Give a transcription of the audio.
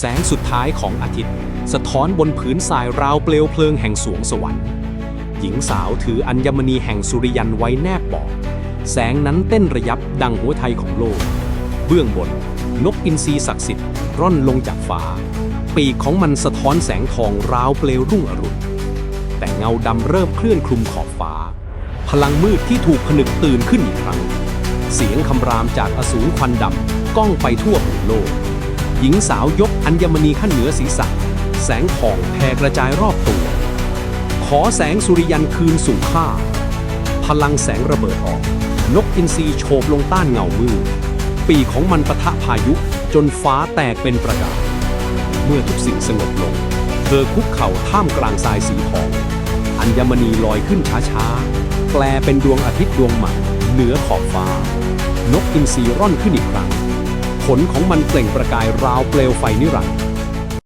แสงสุดท้ายของอาทิตย์ สะท้อนบนผืนทรายราวเปลวเพลิงแห่งสวงสวรรค์ หญิงสาวถืออัญมณีแห่งสุริยันไว้แนบปอกแสงนั้นเต้นระยับดังหัวไทยของโลก เบื้องบน นกอินทรีศักดิ์สิทธิ์ร่อนลงจากฟ้า ปีกของมันสะท้อนแสงทองราวเปลวรุ่งอรุณ แต่เงาดำเริ่มเคลื่อนคลุมขอบฟ้า พลังมืดที่ถูกผนึกตื่นขึ้นอีกครั้ง เสียงคำรามจากอสูรควันดำก้องไปทั่วโลก หญิงสาวยกอัญมณีขั้นเหนือศีรษะ แสงทองแผ่กระจายรอบตัว ขอแสงสุริยันคืนสู่ข้า พลังแสงระเบิดออก นกอินทรีโฉบลงต้านเงามืดปีของมันปะทะพายุจนฟ้าแตกเป็นประกายเมื่อทุกสิ่งสงบลง เธอคุกเข่าท่ามกลางทรายสีทอง อัญมณีลอยขึ้นช้าๆ แปลเป็นดวงอาทิตย์ดวงใหม่เหนือขอบฟ้า นกอินทรีร่อนขึ้นอีกครั้ง ผลของมันเปล่งประกายราวเปลวไฟนิรันดร์